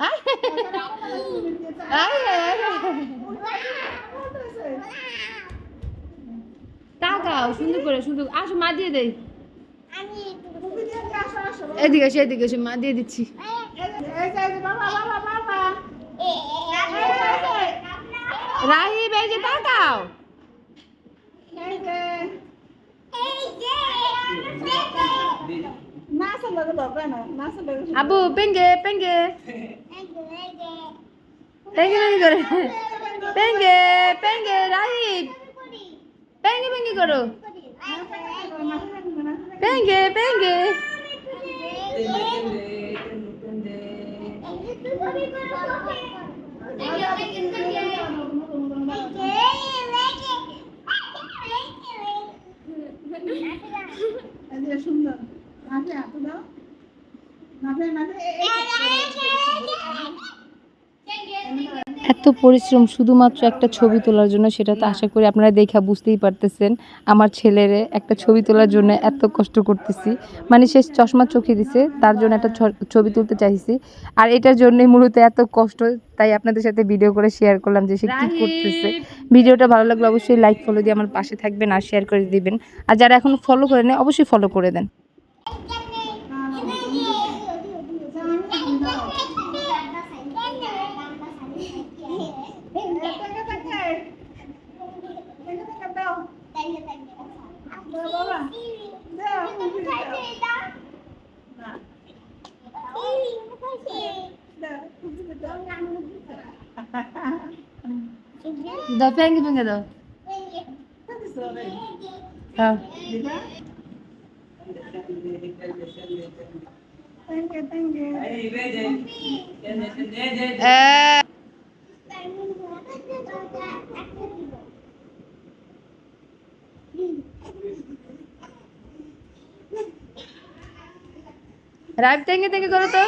আয়। তাকাও সুন্দর করে সুন্দর আসো মা দিয়ে দেই এদিকে এসে এদিকে এসে মা দিয়ে দিচ্ছি রাহিব এই যে তাকাও আবু পেঙ্গে পেঙ্গে পেঙ্গে পেঙ্গে করে পেঙ্গে পেঙ্গে রাহিব পেঙ্গে পেঙ্গে করো পেঙ্গে পেঙ্গে সুন্দর হাত দাও নাফে নাফে এত পরিশ্রম শুধুমাত্র একটা ছবি তোলার জন্য সেটা তো আশা করি আপনারা দেখা বুঝতেই পারতেছেন আমার ছেলেরে একটা ছবি তোলার জন্য এত কষ্ট করতেছি মানে সে চশমা চোখে দিছে তার জন্য একটা ছবি তুলতে চাইছি আর এটার জন্যই মূলত এত কষ্ট তাই আপনাদের সাথে ভিডিও করে শেয়ার করলাম যে সে কী করতেছে ভিডিওটা ভালো লাগলে অবশ্যই লাইক ফলো দিয়ে আমার পাশে থাকবেন আর শেয়ার করে দিবেন আর যারা এখন ফলো করে নেয় অবশ্যই ফলো করে দেন দাও ভেঙে ভেঙে দাও হ্যাঁ আহ, Right thank you করো তো।